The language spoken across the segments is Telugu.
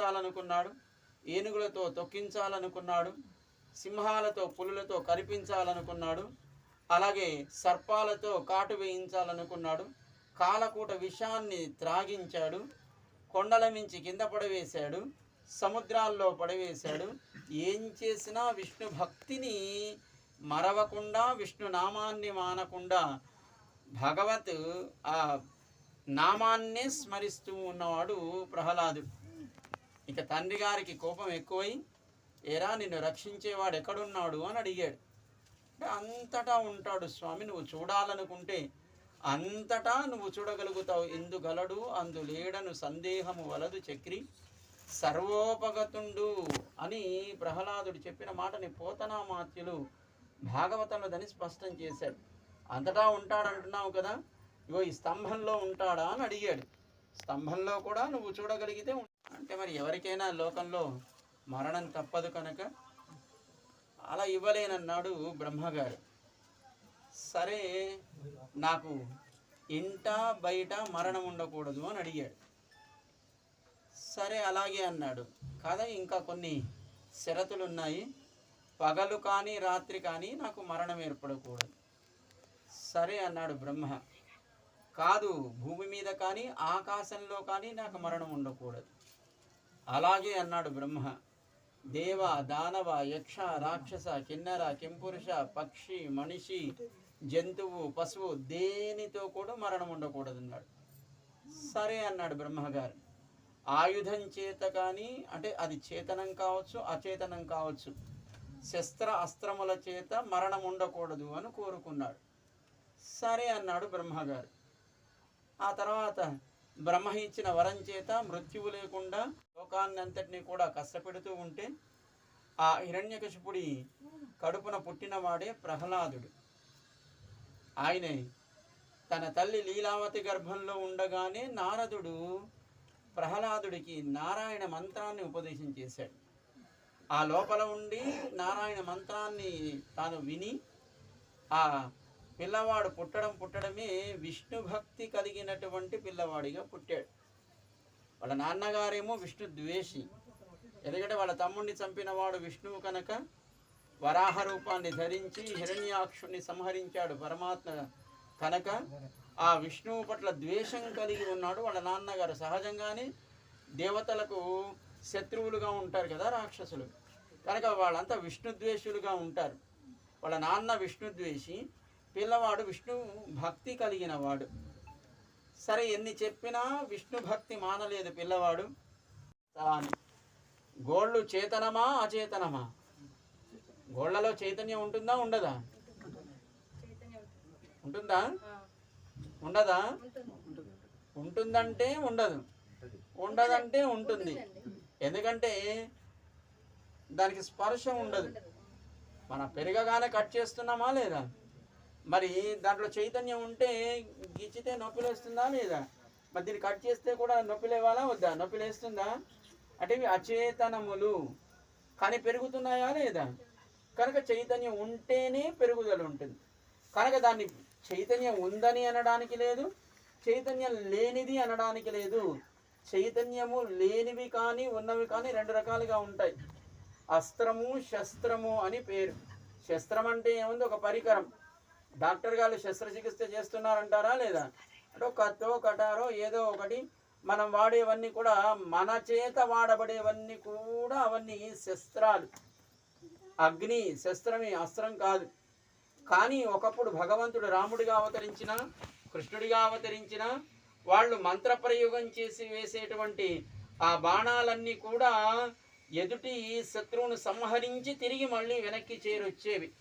తొక్కించాలనుకున్నాడు ఏనుగులతో తొక్కించాలనుకున్నాడు సింహాలతో పులులతో కరిపించాలనుకున్నాడు అలాగే సర్పాలతో కాటు వేయించాలనుకున్నాడు కాలకూట విషాన్ని త్రాగించాడు కొండల మించి కింద పడవేశాడు సముద్రాల్లో పడవేశాడు. ఏం చేసినా విష్ణు భక్తిని మరవకుండా విష్ణు నామాన్ని మానకుండా భగవత్ ఆ నామాన్నే స్మరిస్తూ ఉన్నవాడు ప్రహ్లాదుడు. ఇక తండ్రి గారికి కోపం ఎక్కువై ఏరా నిన్ను రక్షించేవాడు ఎక్కడున్నాడు? అని అడిగాడు. అంటే అంతటా ఉంటాడు స్వామి నువ్వు చూడాలనుకుంటే అంతటా నువ్వు చూడగలుగుతావు. ఎందుగలడు? అందు లేడను సందేహము వలదు చక్రి సర్వోపగతుండు అని ప్రహ్లాదుడు చెప్పిన మాటని పోతనామాత్యులు భాగవతంలో దాన్ని స్పష్టం చేశాడు అంతటా ఉంటాడంటున్నావు కదా ఇగో ఈ స్తంభంలో ఉంటాడా? అని అడిగాడు. స్తంభంలో కూడా నువ్వు చూడగలిగితే అంటే మరి ఎవరికైనా లోకంలో మరణం తప్పదు కనుక అలా ఇవ్వలేనన్నాడు బ్రహ్మగారు. సరే నాకు ఇంట బయట మరణం ఉండకూడదు అని అడిగాడు. సరే అలాగే అన్నాడు. కదా ఇంకా కొన్ని షరతులు ఉన్నాయి పగలు కానీ రాత్రి కానీ నాకు మరణం ఏర్పడకూడదు. సరే అన్నాడు బ్రహ్మ. కాదు భూమి మీద కానీ ఆకాశంలో కానీ నాకు మరణం ఉండకూడదు. అలాగే అన్నాడు బ్రహ్మ. దేవ దానవ యక్ష రాక్షస కిన్నర కింపురుష పక్షి మనిషి జంతువు పశువు దేనితో కూడా మరణం ఉండకూడదు అన్నాడు సరే అన్నాడు బ్రహ్మగారు. ఆయుధం చేత కానీ అంటే అది చేతనం కావచ్చు అచేతనం కావచ్చు శస్త్ర అస్త్రముల చేత మరణం ఉండకూడదు అని కోరుకున్నాడు. సరే అన్నాడు బ్రహ్మగారు. ఆ తర్వాత బ్రహ్మ ఇచ్చిన వరం చేత మృత్యువు లేకుండా లోకాన్ని అంతటినీ కూడా కష్టపెడుతూ ఉంటే ఆ హిరణ్యకశిపుడి కడుపున పుట్టినవాడే ప్రహ్లాదుడు. ఆయనే తన తల్లి లీలావతి గర్భంలో ఉండగానే నారదుడు ప్రహ్లాదుడికి నారాయణ మంత్రాన్ని ఉపదేశం చేశాడు. ఆ లోపల ఉండి నారాయణ మంత్రాన్ని తాను విని ఆ పిల్లవాడు పుట్టడం పుట్టడమే విష్ణు భక్తి కలిగినటువంటి పిల్లవాడిగా పుట్టాడు. వాళ్ళ నాన్నగారేమో విష్ణు ద్వేషి. ఎందుకంటే వాళ్ళ తమ్ముడిని చంపినవాడు విష్ణువు కనుక వరాహ రూపాన్ని ధరించి హిరణ్యాక్షుణ్ణి సంహరించాడు పరమాత్మ కనుక. ఆ విష్ణువు పట్ల ద్వేషం కలిగి ఉన్నాడు. వాళ్ళ నాన్నగారు సహజంగానే దేవతలకు శత్రువులుగా ఉంటారు కదా రాక్షసులు. కనుక వాళ్ళంతా విష్ణుద్వేషులుగా ఉంటారు. వాళ్ళ నాన్న విష్ణుద్వేషి పిల్లవాడు విష్ణు భక్తి కలిగిన వాడు. సరే ఎన్ని చెప్పినా విష్ణు భక్తి మానలేదు పిల్లవాడు. అని గోళ్ళు చేతనమా అచేతనమా? గోళ్ళలో చైతన్యం ఉంటుందా ఉండదా? ఉంటుందా? ఉండదా? ఉంటుందంటే ఉండదు. ఉండదంటే ఉంటుంది. ఎందుకంటే దానికి స్పర్శ ఉండదు. మనం పెరగగానే కట్ చేస్తున్నామా లేదా? మరి దాంట్లో చైతన్యం ఉంటే గిచ్చితే నొప్పి లేస్తుందా లేదా? మరి దీన్ని కట్ చేస్తే కూడా నొప్పి లేవాలా వద్దా? నొప్పి లేస్తుందా? అంటే ఇవి అచేతనములు. కానీ పెరుగుతున్నాయా లేదా? కనుక చైతన్యం ఉంటేనే పెరుగుదల ఉంటుంది. కనుక దాన్ని చైతన్యం ఉందని అనడానికి లేదు చైతన్యం లేనిది అనడానికి లేదు. చైతన్యము లేనివి కానీ ఉన్నవి కానీ రెండు రకాలుగా ఉంటాయి. అస్త్రము శస్త్రము అని పేరు. శస్త్రం అంటే ఏముంది? ఒక పరికరం. డాక్టర్ గారు శస్త్రచికిత్స చేస్తున్నారంటారా లేదా? అంటే కత్తో కటారో ఏదో ఒకటి మనం వాడేవన్నీ కూడా మన చేత వాడబడేవన్నీ కూడా అవన్నీ శస్త్రాలు. అగ్ని శస్త్రమే అస్త్రం కాదు. కానీ ఒకప్పుడు భగవంతుడు రాముడిగా అవతరించిన కృష్ణుడిగా అవతరించిన వాళ్ళు మంత్రప్రయోగం చేసి వేసేటువంటి ఆ బాణాలన్నీ కూడా ఎదుటి శత్రువును సంహరించి తిరిగి మళ్ళీ వెనక్కి చేరొచ్చేవి.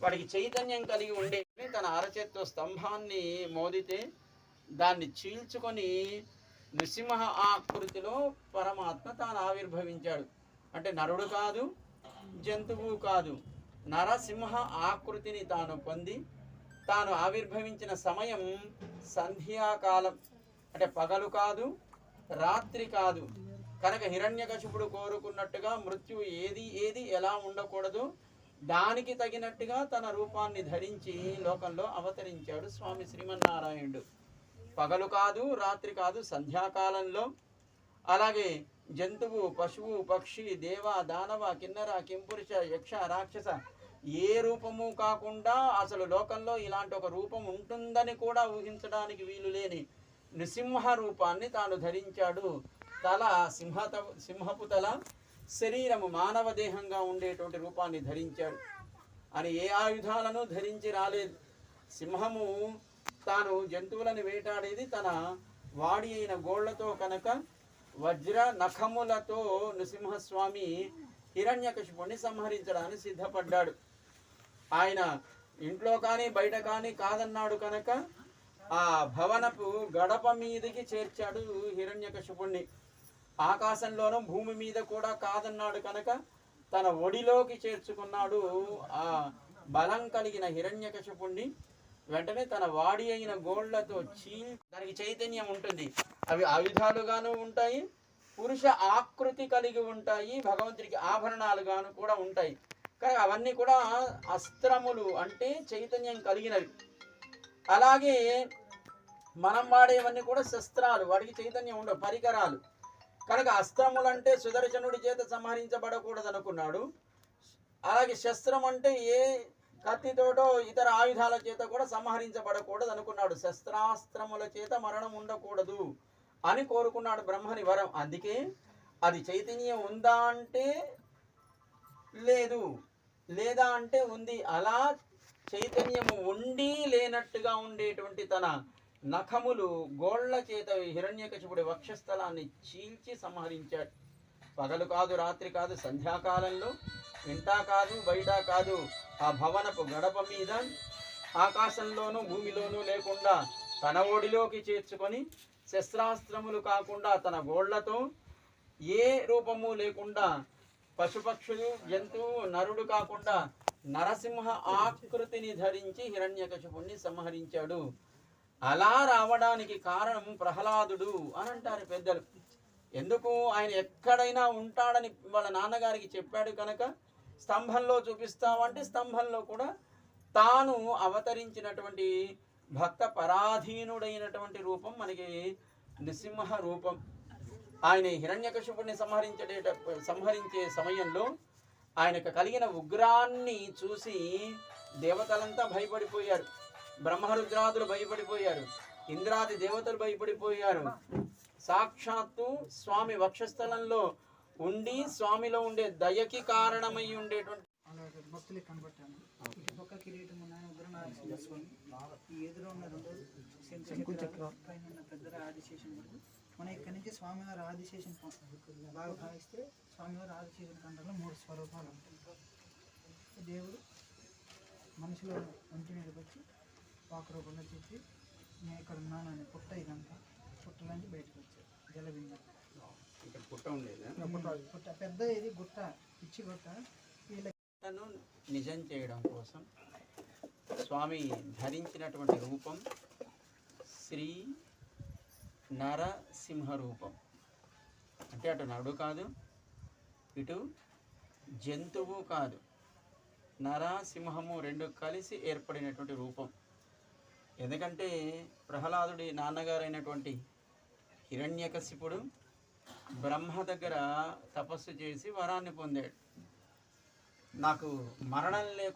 వాడికి చైతన్యం కలిగి ఉండే తన అరచేత్తో స్తంభాన్ని మోదితే దాన్ని చీల్చుకొని నృసింహ ఆకృతిలో పరమాత్మ తాను ఆవిర్భవించాడు. అంటే నరుడు కాదు జంతువు కాదు నరసింహ ఆకృతిని తాను పొంది తాను ఆవిర్భవించిన సమయం సంధ్యాకాలం. అంటే పగలు కాదు రాత్రి కాదు. కనుక హిరణ్యకశిపుడు కోరుకున్నట్టుగా మృత్యు ఏది ఏది ఎలా ఉండకూడదు దానికి తగినట్టుగా తన రూపాన్ని ధరించి లోకంలో అవతరించాడు స్వామి శ్రీమన్నారాయణుడు. పగలు కాదు రాత్రి కాదు సంధ్యాకాలంలో. అలాగే జంతువు పశువు పక్షి దేవ దానవ కిన్నర కింపురుష యక్ష రాక్షస ఏ రూపము కాకుండా అసలు లోకంలో ఇలాంటి ఒక రూపం ఉంటుందని కూడా ఊహించడానికి వీలు లేని నృసింహ రూపాన్ని తాను ధరించాడు. తల సింహత సింహపు తల శరీరము మానవ దేహంగా ఉండేటువంటి రూపాన్ని ధరించాడు. అని ఏ ఆయుధాలను ధరించి రాలేదు. సింహము తాను జంతువులను వేటాడేది తన వాడి అయిన గోళ్ళతో కనుక వజ్ర నఖములతో నృసింహస్వామి హిరణ్యకశిపుణ్ణి సంహరించడానికి సిద్ధపడ్డాడు. ఆయన ఇంట్లో కానీ బయట కానీ కాదన్నాడు కనుక ఆ భవనపు గడప మీదకి చేర్చాడు హిరణ్యకశిపుణ్ణి. ఆకాశంలోనూ భూమి మీద కూడా కాదన్నాడు కనుక తన ఒడిలోకి చేర్చుకున్నాడు. ఆ బలం కలిగిన హిరణ్యకశపుణ్ణి వెంటనే తన వాడి అయిన గోళ్ళతో చీ దానికి చైతన్యం ఉంటుంది. అవి ఆయుధాలుగాను ఉంటాయి పురుష ఆకృతి కలిగి ఉంటాయి భగవంతుడికి ఆభరణాలుగాను కూడా ఉంటాయి. కానీ అవన్నీ కూడా అస్త్రములు అంటే చైతన్యం కలిగినవి. అలాగే మనం వాడేవన్నీ కూడా శస్త్రాలు వాడికి చైతన్యం ఉండవు పరికరాలు. కనుక అస్త్రములు అంటే సుదర్శనుడి చేత సంహరించబడకూడదు అనుకున్నాడు అలాగే శస్త్రం అంటే ఏ కత్తితోటో ఇతర ఆయుధాల చేత కూడా సంహరించబడకూడదు అనుకున్నాడు శస్త్రాస్త్రముల చేత మరణం ఉండకూడదు అని కోరుకున్నాడు బ్రహ్మని వరం. అందుకే అది చైతన్యం ఉందా అంటే లేదు. లేదా అంటే ఉంది. అలా చైతన్యము ఉండి లేనట్టుగా ఉండేటువంటి తన నఖములు గోళ్ళ చేత హిరణ్యకశిపుడి వక్షస్థలాన్ని చీల్చి సంహరించాడు. పగలు కాదు రాత్రి కాదు సంధ్యాకాలంలో ఇంటా కాదు బయట కాదు ఆ భవనపు గడప మీద ఆకాశంలోనూ భూమిలోనూ లేకుండా తన ఒడిలోకి చేర్చుకొని శస్త్రాస్త్రములు కాకుండా తన గోళ్ళతో ఏ రూపము లేకుండా పశుపక్షులు జంతువు నరుడు కాకుండా నరసింహ ఆకృతిని ధరించి హిరణ్యకశిపుణ్ణి సంహరించాడు. అలా రావడానికి కారణం ప్రహ్లాదుడు అని అంటారు పెద్దలు. ఎందుకు? ఆయన ఎక్కడైనా ఉంటాడని వాళ్ళ నాన్నగారికి చెప్పాడు కనుక స్తంభంలో చూపిస్తామంటే స్తంభంలో కూడా తాను అవతరించినటువంటి భక్త పరాధీనుడైనటువంటి రూపం మనకి నృసింహ రూపం. ఆయన హిరణ్యకశిపుడిని సంహరించే సంహరించే సమయంలో ఆయనకు కలిగిన ఉగ్రాన్ని చూసి దేవతలంతా భయపడిపోయారు. బ్రహ్మరుద్రాదులు భయపడిపోయారు. ఇంద్రాది దేవతలు భయపడిపోయారు. సాక్షాత్తు స్వామి వక్షస్థలంలో ఉండి స్వామిలో ఉండే దయకి కారణమై ఉండేటువంటి అలాగే భక్తులకి కనబట్టాను ఈ పక్క కిరీటం ఉన్న ఉగ్రనారాయణ చేసుకొని ఈ ఎదురు ఉన్న రెండు శంకు చక్రాలు పైన ఉన్న పెద్ద ఆదిశేషన్ వరకు మనం ఇక్కడి నుంచి స్వామివారి ఆదిశేషన్ ప- బాగా భావిస్తే స్వామివారి ఆదిశేషన్ కంటలో మూడు స్వరూపాలు ఉంటాయి. దేవుడు మనిషిలో ఒంటి మీదకి వచ్చి పాక రూపంలో చెప్పి నేను ఇక్కడ ఉన్నానని పుట్ట ఇదంతా. పుట్టలోంచి బయటకు వచ్చాడు జలబిందు ఇక్కడ పుట్ట ఉండేది? పుట్ట పెద్ద ఇది గుట్ట పిచ్చి గుట్ట. వీళ్ళ తను నిజం చేయడం కోసం స్వామి ధరించినటువంటి రూపం శ్రీ నరసింహ రూపం. అంటే అటు నరుడు కాదు ఇటు జంతువు కాదు. నరసింహము రెండు కలిసి ఏర్పడినటువంటి రూపం. ఎందుకంటే ప్రహ్లాదుడి నాన్నగారైనటువంటి హిరణ్యకశిపుడు బ్రహ్మ దగ్గర తపస్సు చేసి వరాన్ని పొందాడు. నాకు మరణం లేకుండా